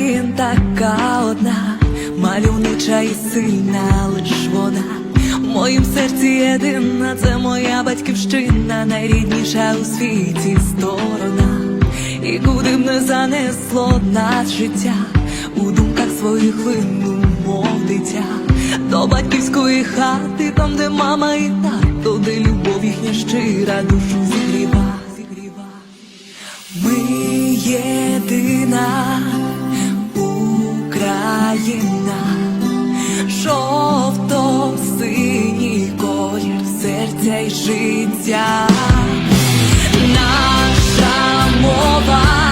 країн така одна, мальовнича і сильна лиш вона. В моїм серці єдина, це моя батьківщина, найрідніша у світі сторона. І куди б не занесло нас життя, у думках своїх вину, мов дитя, до батьківської хати, там, де мама і тато, де любов їхня щира душу зігріва, Україна, жовто-синій колір серця й життя, наша мова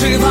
життя вишиванка,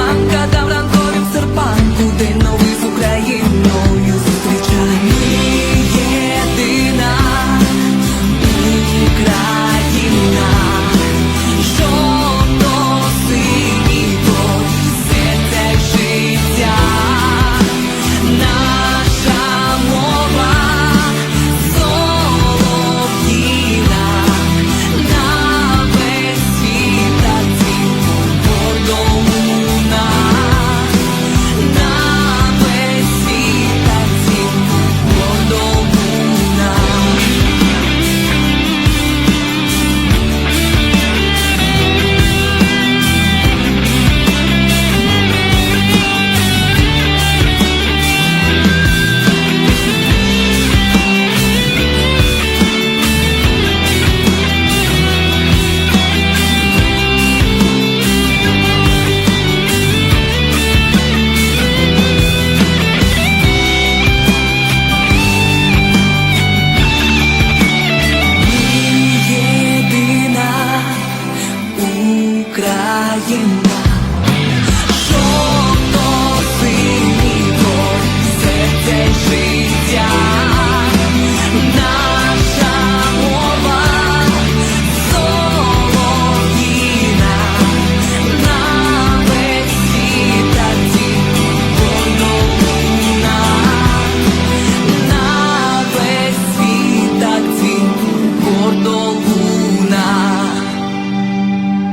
Єдина Україна